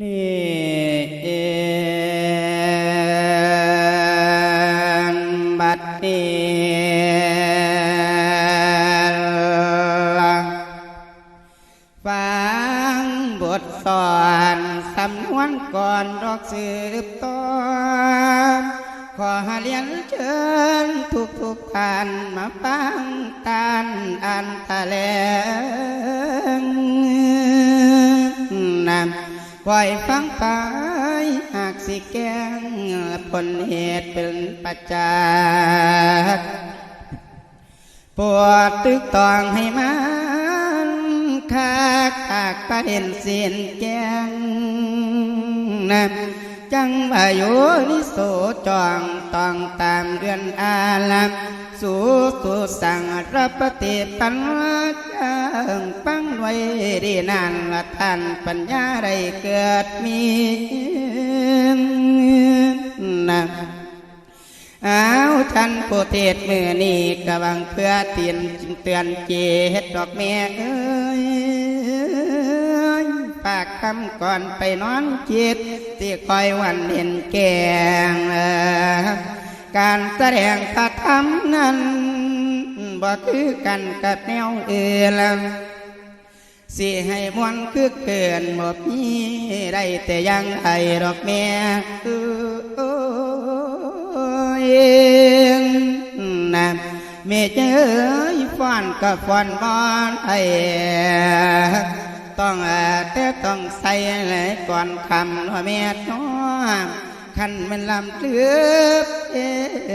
นี่เองบัดเนี้ฟังบทสอนสำนวนก่อนดอกสืบต่อขอเรียนเชิญทุกทุกๆท่านมาฟังตานอันตะแลงำปล่อยฟังไปหากสิแกงผลเหตุเป็นปัจจักปวดตึกตองให้มันคากคากปเห็นเสียนแกงนะจังว่ายู่นิโสจองต้องตามเดือนอาลัม สุสังรับปฏิปันจังปังไว้ดีนานละท่านปัญญาได้เกิดมีนะเอาวท่านผู้เทศมือนี่กะวังเพื่อเตียนเตือนเจเฮ็ดดอกแม่เอ้ยปากคำก่อนไปนอนจิตที่คอยวันเห็นแก่การแสดงพระธรรมนั้นบ่คือกันกับแนวเอล้วสิให้มวนคือเกินบ่มีได้แต่ยังไอดอกแม่เอยนะแม่เจ้ยฟ้อนกับฟ้อนบอนไอต้องเอ่อแต่ต้องใส่เลยก่อนคำว่าแม่น้อขันมันลำเลือบ อ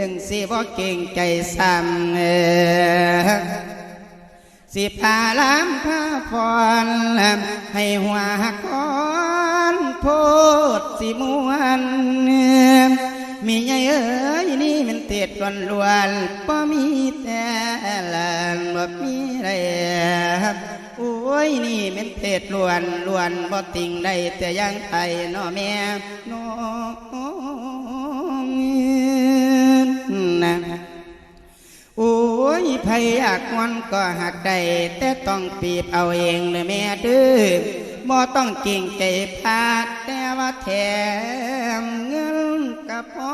งสิบ่เก่งใจซ้ำสิพาลามพาฟอนให้หัวหักก้อนโพดสิมวนมีไงเอ้ยนี่มันเตียดล้วนล้วนบ่มีแต่ละบ่มีอะไรโอ้ยนี่มันเตียดล้วนล้วนบ่ติงได้แต่ยังไทยน้อแม่นอ ยไผอยากงอนก็หักได้แต่ต้องปีบเอาเองเลยแม่เด้อบ่ต้องเก่งใจพาดแต่ว่าแถมเงินก็พอ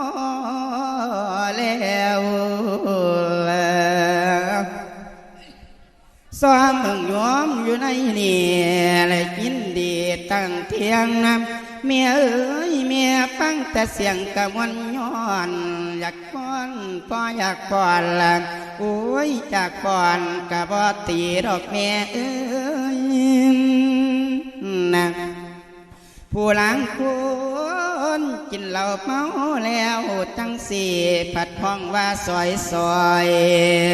แล้วซ้อมมึงยอมอยู่ในนี่และยินดีตั้งเที่ยงนำเมียเอ้ยเมียฟังแต่เสียงกะมวนย้อน อยากป้อนพออยากป้อนละ โอ้ยจากป้อนกะบ่ตีดอกแม่เอ้ยนะผู้หลังคนกินเหล้าเมาแล้วจังสี่ผัดพ้องว่าซอยซอย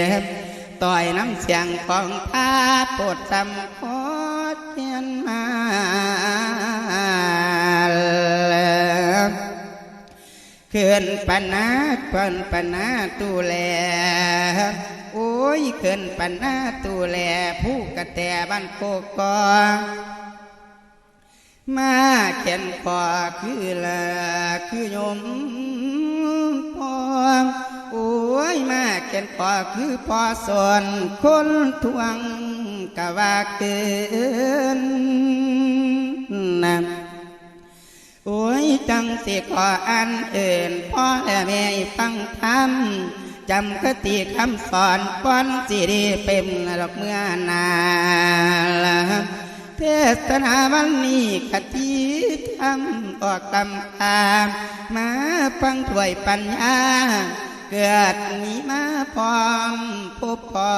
ๆต่อยน้ำเสียงของพาปวดจำโคตรเทียนมา เขื่นปันาเปิ้นปันาตูแล โอ้ยเขื่นปันาตูแล ผู้กระแตบ้านโคกอมาเขียนพอคือละคือยมพอโอ้ยมาเขียนพอคือพอส่วนคนทวงกะว่าเกินนะโอ้ย จังสิขออันเอิ่นพ่อและแม่ฟังธรรมจำคติคำสอนป้อนสิริเป็นดอกเมื่อนาลเทศนาวันนี้คติธรรมออกตำตามมาฟังถวยปัญญาเกิดมีมาพร้อมพบพอ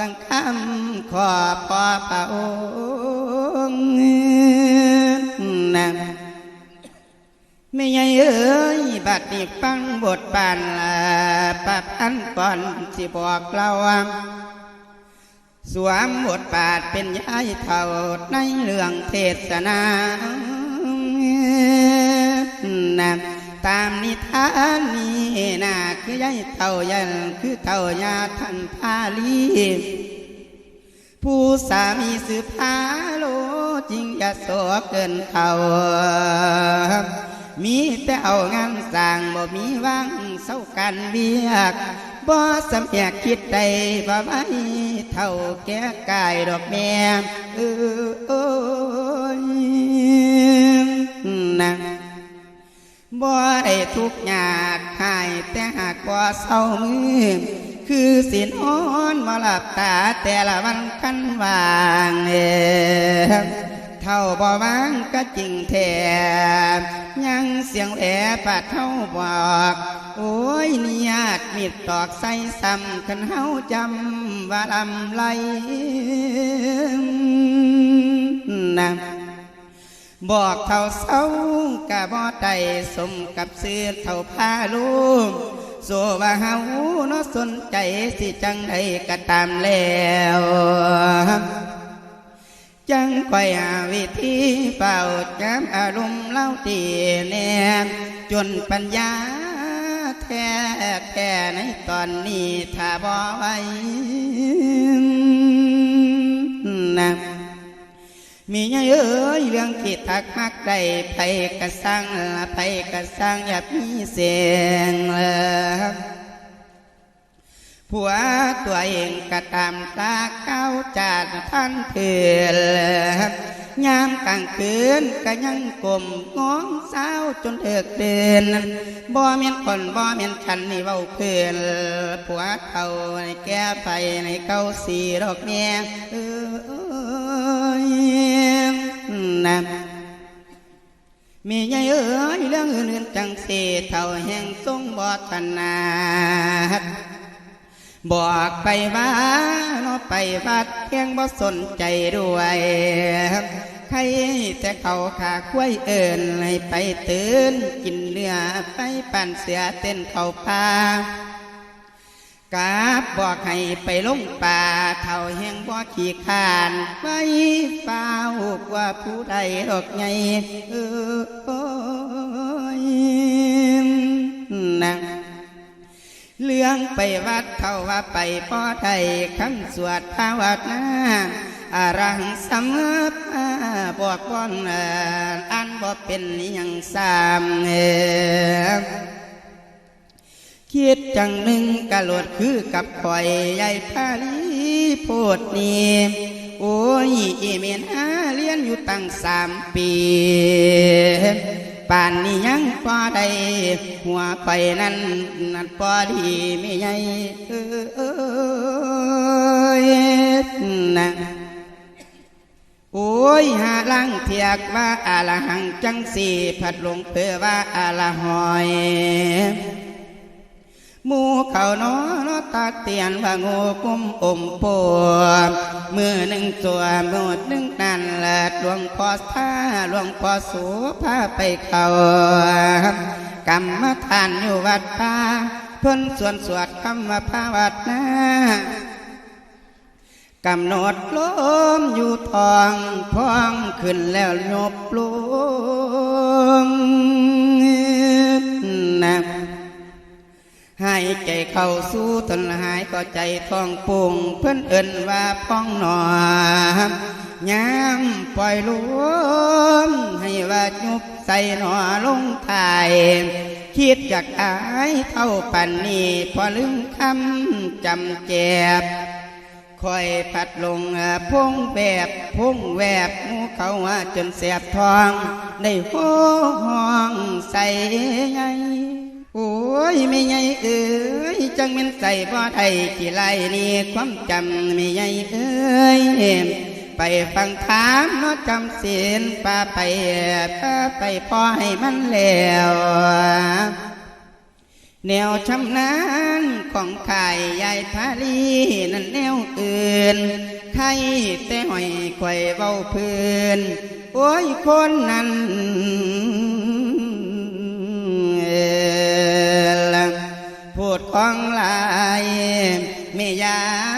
ดังคำขอพอพระองค์ บัดนี้ฟังบทบานละปับอันก่อนสิบอกเราว่าสวมบทบาทเป็นยายเท่าในเรื่องเทศนานะตามนิทานนี้นะคือยายเท่ายันคือเท่ายาทันพาลีผู้สามีสืบพาโลจริงอย่าโสเกินเขา มีแต่เอางานสร้างบ่มีว่างเศร้ากันเบียกบ่สำเนียกคิดใดบ่ไว้เท่าแก่กายดอกแม่เออโอ้ยนะบ่ได้ทุกยากหายแต่หากบ่เศร้ามือคือสินอ่อนมาหลับตาแต่ละวันกันวางเออเท่าบ่วางก็จริงแท้ ยังเสียงแหลปัดเท่าบอก โอ้ยนี่ญาติมีดตอกใส่ซ้ำคันเฮาจำว่าลำไรนะบอกเท่าเศร้ากะบ่ได้สมกับซื้อเท่าพาลูกโซว่าเฮาเนาะสนใจสิจังใดก็ตามแล้ว จังคอยหาวิธีเป่าจำอารมณ์เล่าตีแนมจนปัญญาแท้แท้ในตอนนี้ถ้าบ่ไว้นะมีไงเอ้ยเรื่องที่ทักมักได้ไปกระสังไปกระสังอย่ามีเสียงเลย ผัวตัวเองก็ตามตาเก้าจาดท่านเถื่อนยามกลางคืนก็ยังกลมง้องเศร้าจนเถิกเดินบ่เมียนคนบ่เมียนฉันนี่เว้าเพื่อนผัวเขาในแก้ไปในเก้าสีดอกเมียเออนะมีไงเอ้ยเรื่องอื่นจังสีเท่าแห่งทรงบอธนาด บอกไปว่าเนาะไปวัดเพียงบ่สนใจด้วยใครแต่เขาขาคุ้ยเอินให้ไปตื่นกินเนื้อไปปั่นเสือเต้นเขาพากาบบอกให้ไปลงป่าเท่าแห่งบ่ขี้ขานไว้ฟ้าวว่าผู้ใดดอกไงเออ เรื่องไปวัดเท่าว่าไปพ่อไทยคำสวดภาวนาอารังสมมาบอกบ่อนอันบ่เป็นอิหยังสามเออคิดจังหนึ่งกะโหลดคือกับข่อยใหญ่พาลีโพดนี่โอ้ยอีเมนหาเรียนอยู่ตั้งสามปี ป่านนี้ยังพอได้หัวไปนั่นนั่นพอดีไม่ใหญ่เอ้ยนะโอ้ยหาลังเทียกว่าอาละหังจังสีผัดลงเพื่อว่าอาละหอย มูเขานอนอตาเตียนว่างูกุมอมปวมมือหนึ่งตัวมือหนึ่งนั่นแหละหลวงพ่อท่าหลวงพ่อสูพาไปเขากรรมฐานอยู่วัดป่าเพิ่นส่วนสวดคำว่าพาวัดนากำหนดลมอยู่ทองพองขึ้นแล้วยบลงนะ ให้ใจเข้าสู่ทนหายก็ใจท้องปุงเพื่อนเอินว่าพ้องหนอมยามปล่อยลมให้ว่ายุบใส่หนอลงทายคิดอยากอายเท่าปันนี้พอลืมคำจำแจบคอยพัดลงพงแบบพงแวบหมูเขาว่าจนแสบท้อง ได้ห้องใส่ไง โอ้ยไม่ไงเอ้ยจังเป็นใส่บ่ไทยกี่ไรนี่ความจำไม่ไงเอ้ยไปฟังถามนาจำเสียนป้าไปป้าไปพอให้มันแล้วแนวชำนาญของไขายยายพาลีนั่นแนวอื่นใครแต่หอยไข่เว้าพื้น โอ้ยคนนั้น ของลายไม่ยาย